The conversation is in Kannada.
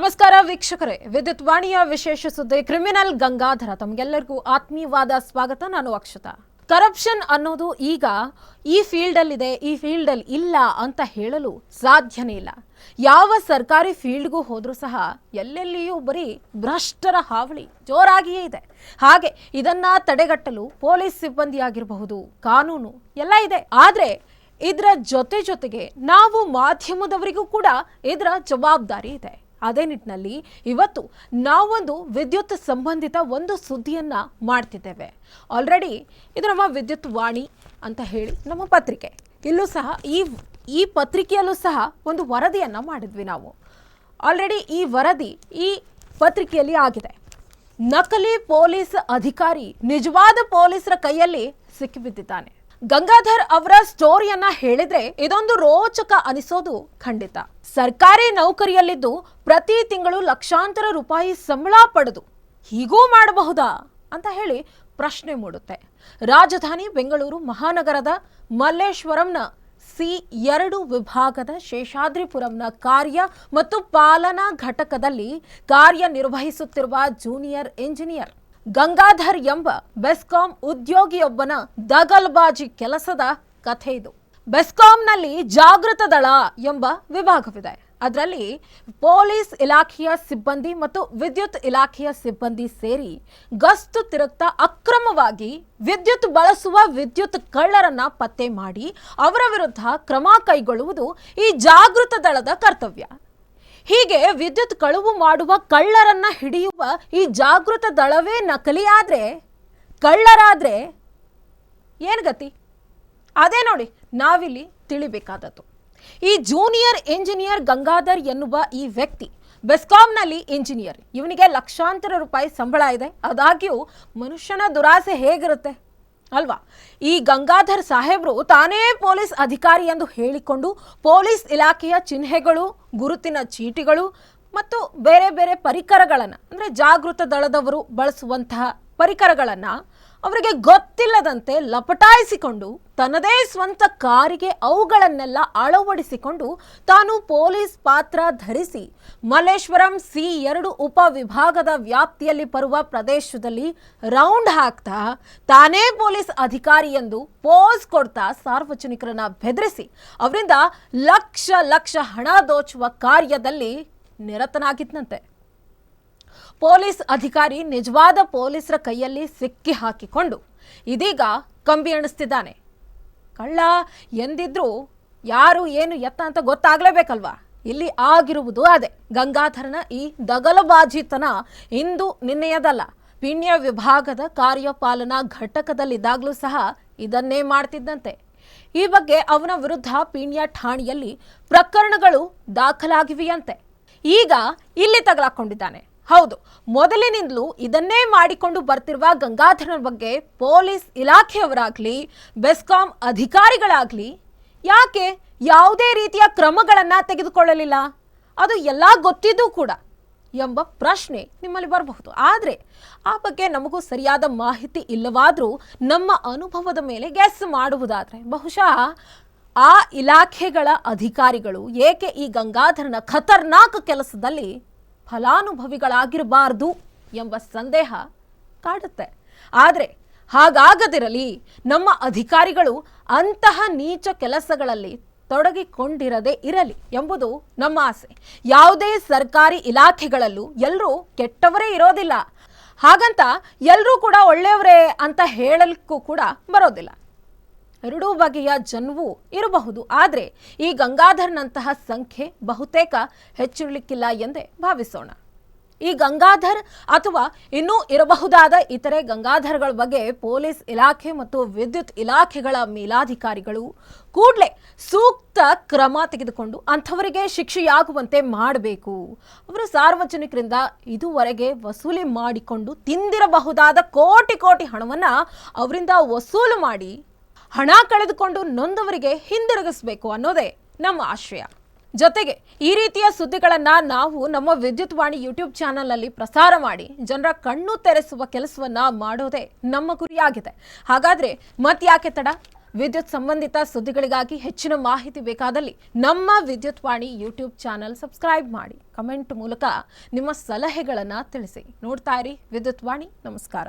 ನಮಸ್ಕಾರ ವೀಕ್ಷಕರೇ. ವಿದ್ಯುತ್ ವಾಣಿಯ ವಿಶೇಷ ಸುದ್ದಿ ಕ್ರಿಮಿನಲ್ ಗಂಗಾಧರ. ತಮಗೆಲ್ಲರಿಗೂ ಆತ್ಮೀಯವಾದ ಸ್ವಾಗತ. ನಾನು ಅಕ್ಷತಾ. ಕರಪ್ಷನ್ ಅನ್ನೋದು ಈಗ ಈ ಫೀಲ್ಡ್ ಅಲ್ಲಿದೆ ಈ ಫೀಲ್ಡ್ ಅಲ್ಲಿ ಇಲ್ಲ ಅಂತ ಹೇಳಲು ಸಾಧ್ಯನೇ ಇಲ್ಲ. ಯಾವ ಸರ್ಕಾರಿ ಫೀಲ್ಡ್ಗೂ ಹೋದರೂ ಸಹ ಎಲ್ಲೆಲ್ಲಿಯೂ ಬರೀ ಭ್ರಷ್ಟರ ಹಾವಳಿ ಜೋರಾಗಿಯೇ ಇದೆ. ಹಾಗೆ ಇದನ್ನ ತಡೆಗಟ್ಟಲು ಪೊಲೀಸ್ ಸಿಬ್ಬಂದಿ ಆಗಿರಬಹುದು ಕಾನೂನು ಎಲ್ಲ ಇದೆ. ಆದ್ರೆ ಇದರ ಜೊತೆ ಜೊತೆಗೆ ನಾವು ಮಾಧ್ಯಮದವರಿಗೂ ಕೂಡ ಇದರ ಜವಾಬ್ದಾರಿ ಇದೆ. ಅದೇ ನಿಟ್ಟಿನಲ್ಲಿ ಇವತ್ತು ನಾವೊಂದು ವಿದ್ಯುತ್ ಸಂಬಂಧಿತ ಒಂದು ಸುದ್ದಿಯನ್ನು ಮಾಡ್ತಿದ್ದೇವೆ. ಆಲ್ರೆಡಿ ಇದು ನಮ್ಮ ವಿದ್ಯುತ್ ವಾಣಿ ಅಂತ ಹೇಳಿ ನಮ್ಮ ಪತ್ರಿಕೆ. ಇಲ್ಲೂ ಸಹ ಈ ಈ ಪತ್ರಿಕೆಯಲ್ಲೂ ಸಹ ಒಂದು ವರದಿಯನ್ನು ಮಾಡಿದ್ವಿ ನಾವು. ಆಲ್ರೆಡಿ ಈ ವರದಿ ಈ ಪತ್ರಿಕೆಯಲ್ಲಿ ಆಗಿದೆ. ನಕಲಿ ಪೊಲೀಸ್ ಅಧಿಕಾರಿ ನಿಜವಾದ ಪೊಲೀಸರ ಕೈಯಲ್ಲಿ ಸಿಕ್ಕಿಬಿದ್ದಿದ್ದಾನೆ. ಗಂಗಾಧರ್ ಅವರ ಸ್ಟೋರಿಯನ್ನ ಹೇಳಿದ್ರೆ ಇದೊಂದು ರೋಚಕ ಅನಿಸೋದು ಖಂಡಿತ. ಸರ್ಕಾರಿ ನೌಕರಿಯಲ್ಲಿದ್ದು ಪ್ರತಿ ತಿಂಗಳು ಲಕ್ಷಾಂತರ ರೂಪಾಯಿ ಸಂಬಳ ಪಡೆದು ಹೀಗೂ ಮಾಡಬಹುದಾ ಅಂತ ಹೇಳಿ ಪ್ರಶ್ನೆ ಮೂಡುತ್ತೆ. ರಾಜಧಾನಿ ಬೆಂಗಳೂರು ಮಹಾನಗರದ ಮಲ್ಲೇಶ್ವರಂನ ಸಿ ಎರಡು ವಿಭಾಗದ ಶೇಷಾದ್ರಿಪುರಂನ ಕಾರ್ಯ ಮತ್ತು ಪಾಲನಾ ಘಟಕದಲ್ಲಿ ಕಾರ್ಯನಿರ್ವಹಿಸುತ್ತಿರುವ ಜೂನಿಯರ್ ಇಂಜಿನಿಯರ್ ಗಂಗಾಧರ್ ಎಂಬ ಬೆಸ್ಕಾಂ ಉದ್ಯೋಗಿಯೊಬ್ಬನ ದಗಲ್ಬಾಜಿ ಕೆಲಸದ ಕಥೆ ಇದು. ಬೆಸ್ಕಾಂನಲ್ಲಿ ಜಾಗೃತ ದಳ ಎಂಬ ವಿಭಾಗವಿದೆ. ಅದರಲ್ಲಿ ಪೊಲೀಸ್ ಇಲಾಖೆಯ ಸಿಬ್ಬಂದಿ ಮತ್ತು ವಿದ್ಯುತ್ ಇಲಾಖೆಯ ಸಿಬ್ಬಂದಿ ಸೇರಿ ಗಸ್ತು ತಿರುಗ್ತಾ ಅಕ್ರಮವಾಗಿ ವಿದ್ಯುತ್ ಬಳಸುವ ವಿದ್ಯುತ್ ಕಳ್ಳರನ್ನ ಪತ್ತೆ ಮಾಡಿ ಅವರ ವಿರುದ್ಧ ಕ್ರಮ ಕೈಗೊಳ್ಳುವುದು ಈ ಜಾಗೃತ ದಳದ ಕರ್ತವ್ಯ. ಹೀಗೆ ವಿದ್ಯುತ್ ಕಳುವು ಮಾಡುವ ಕಳ್ಳರನ್ನ ಹಿಡಿಯುವ ಈ ಜಾಗೃತ ದಳವೇ ನಕಲಿ ಆದರೆ? ಕಳ್ಳರಾದರೆ? ಏನು ಗತಿ? ಅದೇ ನೋಡಿ, ನಾವಿಲ್ಲಿ ತಿಳಿಬೇಕಾದದ್ದು. ಈ ಜೂನಿಯರ್ ಇಂಜಿನಿಯರ್ ಗಂಗಾಧರ್ ಎನ್ನುವ ಈ ವ್ಯಕ್ತಿ ಬೆಸ್ಕಾಂನಲ್ಲಿ ಇಂಜಿನಿಯರ್ ಇವನಿಗೆ ಲಕ್ಷಾಂತರ ರೂಪಾಯಿ ಸಂಬಳ ಇದೆ. ಆದಾಗ್ಯೂ ಮನುಷ್ಯನ ದುರಾಸೆ ಹೇಗಿರುತ್ತೆ? ಅಲ್ವಾ? ಈ ಗಂಗಾಧರ್ ಸಾಹೇಬ್ರು ತಾನೇ ಪೊಲೀಸ್ ಅಧಿಕಾರಿ ಎಂದು ಹೇಳಿಕೊಂಡು ಪೊಲೀಸ್ ಇಲಾಖೆಯ ಚಿಹ್ನೆಗಳು, ಗುರುತಿನ ಚೀಟಿಗಳು ಮತ್ತು ಬೇರೆ ಬೇರೆ ಪರಿಕರಗಳನ್ನು, ಅಂದರೆ ಜಾಗೃತ ದಳದವರು ಬಳಸುವಂತಹ ಪರಿಕರಗಳನ್ನು ಅವರಿಗೆ ಗೊತ್ತಿಲ್ಲದಂತೆ ಲಪಟಾಯಿಸಿಕೊಂಡು ತನ್ನದೇ ಸ್ವಂತ ಕಾರಿಗೆ ಅವುಗಳನ್ನೆಲ್ಲ ಅಳವಡಿಸಿಕೊಂಡು ತಾನು ಪೊಲೀಸ್ ಪಾತ್ರ ಧರಿಸಿ ಮಲ್ಲೇಶ್ವರಂ ಸಿ ಎರಡು ಉಪವಿಭಾಗದ ವ್ಯಾಪ್ತಿಯಲ್ಲಿ ಬರುವ ಪ್ರದೇಶದಲ್ಲಿ ರೌಂಡ್ ಹಾಕ್ತಾ ತಾನೇ ಪೊಲೀಸ್ ಅಧಿಕಾರಿ ಎಂದು ಪೋಸ್ ಕೊಡ್ತಾ ಸಾರ್ವಜನಿಕರನ್ನ ಬೆದರಿಸಿ ಅವರಿಂದ ಲಕ್ಷ ಲಕ್ಷ ಹಣ ದೋಚುವ ಕಾರ್ಯದಲ್ಲಿ ನಿರತನಾಗಿದ್ದಂತೆ ಪೊಲೀಸ್ ಅಧಿಕಾರಿ ನಿಜವಾದ ಪೊಲೀಸರ ಕೈಯಲ್ಲಿ ಸಿಕ್ಕಿ ಹಾಕಿಕೊಂಡು ಇದೀಗ ಕಂಬಿ ಎಣಿಸ್ತಿದ್ದಾನೆ. ಕಳ್ಳ ಎಂದಿದ್ರು ಯಾರು ಏನು ಎತ್ತ ಅಂತ ಗೊತ್ತಾಗ್ಲೇಬೇಕಲ್ವಾ? ಇಲ್ಲಿ ಆಗಿರುವುದು ಅದೇ. ಗಂಗಾಧರನ ಈ ದಗಲಬಾಜಿತನ ಇಂದು ನಿನ್ನೆಯದಲ್ಲ, ಪಿಣ್ಯ ವಿಭಾಗದ ಕಾರ್ಯಪಾಲನಾ ಘಟಕದಲ್ಲಿದ್ದಾಗಲೂ ಸಹ ಇದನ್ನೇ ಮಾಡ್ತಿದ್ದಂತೆ. ಈ ಬಗ್ಗೆ ಅವನ ವಿರುದ್ಧ ಪೀಣ್ಯ ಠಾಣೆಯಲ್ಲಿ ಪ್ರಕರಣಗಳು ದಾಖಲಾಗಿವೆಯಂತೆ. ಈಗ ಇಲ್ಲಿ ತಗಲಾಕೊಂಡಿದ್ದಾನೆ. ಹೌದು, ಮೊದಲಿನಿಂದಲೂ ಇದನ್ನೇ ಮಾಡಿಕೊಂಡು ಬರ್ತಿರುವ ಗಂಗಾಧರನ ಬಗ್ಗೆ ಪೊಲೀಸ್ ಇಲಾಖೆಯವರಾಗ್ಲಿ, ಬೆಸ್ಕಾಂ ಅಧಿಕಾರಿಗಳಾಗ್ಲಿ, ಯಾಕೆ ಯಾವುದೇ ರೀತಿಯ ಕ್ರಮಗಳನ್ನು ತೆಗೆದುಕೊಳ್ಳಲಿಲ್ಲ? ಅದು ಎಲ್ಲ ಗೊತ್ತಿದ್ದು ಕೂಡ ಎಂಬ ಪ್ರಶ್ನೆ ನಿಮ್ಮಲ್ಲಿ ಬರಬಹುದು. ಆದರೆ, ಆ ಬಗ್ಗೆ ನಮಗೂ ಸರಿಯಾದ ಮಾಹಿತಿ ಇಲ್ಲವಾದರೂ ನಮ್ಮ ಅನುಭವದ ಮೇಲೆ ಗೆಸ್ ಮಾಡುವುದಾದರೆ, ಬಹುಶಃ ಆ ಇಲಾಖೆಗಳ ಅಧಿಕಾರಿಗಳು ಏಕೆ ಈ ಗಂಗಾಧರನ ಖತರ್ನಾಕ್ ಕೆಲಸದಲ್ಲಿ ಫಲಾನುಭವಿಗಳಾಗಿರಬಾರ್ದು ಎಂಬ ಸಂದೇಹ ಕಾಡುತ್ತೆ. ಆದರೆ ಹಾಗಾಗದಿರಲಿ, ನಮ್ಮ ಅಧಿಕಾರಿಗಳು ಅಂತಹ ನೀಚ ಕೆಲಸಗಳಲ್ಲಿ ತೊಡಗಿಕೊಂಡಿರದೇ ಇರಲಿ ಎಂಬುದು ನಮ್ಮ ಆಸೆ. ಯಾವುದೇ ಸರ್ಕಾರಿ ಇಲಾಖೆಗಳಲ್ಲೂ ಎಲ್ಲರೂ ಕೆಟ್ಟವರೇ ಇರೋದಿಲ್ಲ. ಹಾಗಂತ ಎಲ್ಲರೂ ಕೂಡ ಒಳ್ಳೆಯವರೇ ಅಂತ ಹೇಳಲಿಕ್ಕೂ ಕೂಡ ಬರೋದಿಲ್ಲ. ಎರಡೂ ಬಗೆಯ ಜನವೂ ಇರಬಹುದು. ಆದರೆ ಈ ಗಂಗಾಧರ್ನಂತಹ ಸಂಖ್ಯೆ ಬಹುತೇಕ ಹೆಚ್ಚಿರಲಿಕ್ಕಿಲ್ಲ ಎಂದೇ ಭಾವಿಸೋಣ. ಈ ಗಂಗಾಧರ್ ಅಥವಾ ಇನ್ನೂ ಇರಬಹುದಾದ ಇತರೆ ಗಂಗಾಧರ್ಗಳ ಬಗ್ಗೆ ಪೊಲೀಸ್ ಇಲಾಖೆ ಮತ್ತು ವಿದ್ಯುತ್ ಇಲಾಖೆಗಳ ಮೇಲಾಧಿಕಾರಿಗಳು ಕೂಡಲೇ ಸೂಕ್ತ ಕ್ರಮ ತೆಗೆದುಕೊಂಡು ಅಂಥವರಿಗೆ ಶಿಕ್ಷೆಯಾಗುವಂತೆ ಮಾಡಬೇಕು. ಅವರು ಸಾರ್ವಜನಿಕರಿಂದ ಇದುವರೆಗೆ ವಸೂಲಿ ಮಾಡಿಕೊಂಡು ತಿಂದಿರಬಹುದಾದ ಕೋಟಿ ಕೋಟಿ ಹಣವನ್ನು ಅವರಿಂದ ವಸೂಲು ಮಾಡಿ ಹಣ ಕಳೆದುಕೊಂಡು ನೊಂದವರಿಗೆ ಹಿಂದಿರುಗಿಸಬೇಕು ಅನ್ನೋದೇ ನಮ್ಮ ಆಶಯ ಜೊತೆಗೆ ಈ ರೀತಿಯ ಸುದ್ದಿಗಳನ್ನ ನಾವು ನಮ್ಮ ವಿದ್ಯುತ್ ವಾಣಿ ಯೂಟ್ಯೂಬ್ ಚಾನಲ್ನಲ್ಲಿ ಪ್ರಸಾರ ಮಾಡಿ ಜನರ ಕಣ್ಣು ತೆರೆಸುವ ಕೆಲಸವನ್ನ ಮಾಡೋದೇ ನಮ್ಮ ಗುರಿಯಾಗಿದೆ. ಹಾಗಾದ್ರೆ ಮತ್ಯಾಕೆ ತಡ? ವಿದ್ಯುತ್ ಸಂಬಂಧಿತ ಸುದ್ದಿಗಳಿಗಾಗಿ ಹೆಚ್ಚಿನ ಮಾಹಿತಿ ಬೇಕಾದಲ್ಲಿ ನಮ್ಮ Vidyut Vani YouTube channel subscribe ಮಾಡಿ. ಕಮೆಂಟ್ ಮೂಲಕ ನಿಮ್ಮ ಸಲಹೆಗಳನ್ನು ತಿಳಿಸಿ. ನೋಡ್ತಾ ಇರಿ ವಿದ್ಯುತ್ ವಾಣಿ. ನಮಸ್ಕಾರ.